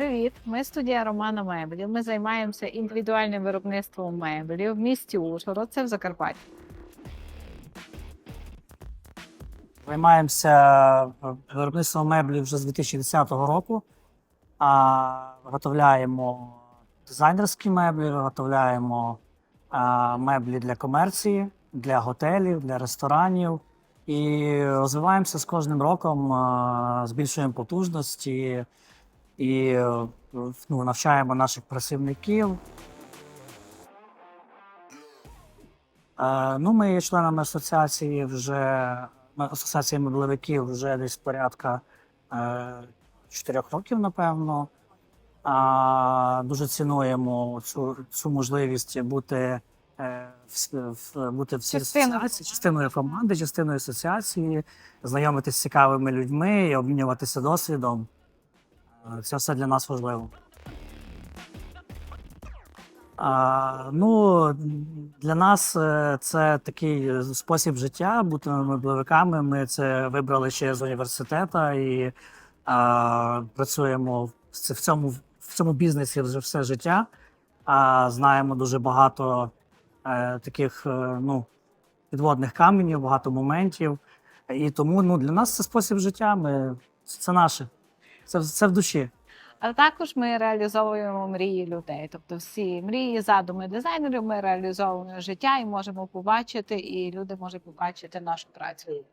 Привіт! Ми студія Романа Меблів. Ми займаємося індивідуальним виробництвом меблів в місті Ужгород, це в Закарпатті. Займаємося е, виробництвом меблів вже з 2010 року. А, виготовляємо дизайнерські меблі, виготовляємо а, меблі для комерції, для готелів, для ресторанів. І розвиваємося з кожним роком, а, збільшуємо потужності і е, ну, навчаємо наших працівників. Е, Ну, ми є членами асоціації вже асоціації меблевиків вже десь порядка е, чотирьох років, напевно. Дуже цінуємо цю, цю можливість бути, е, в, в, бути в асоціації, частиною команди, частиною асоціації, знайомитися з цікавими людьми і обмінюватися досвідом. Е, Це все для нас важливо. А, ну, для нас е, це такий е, спосіб життя бути меблевиками. Ми це вибрали ще з університету і а, працюємо в цьому, в цьому бізнесі вже все життя. А, знаємо дуже багато е, таких е, ну, підводних каменів, багато моментів. І тому ну, для нас це спосіб життя. Ми, це наше. Це, це в душі. А також ми реалізовуємо мрії людей. Тобто всі мрії, задуми дизайнерів ми реалізовуємо життя і можемо побачити, і люди можуть побачити нашу працю.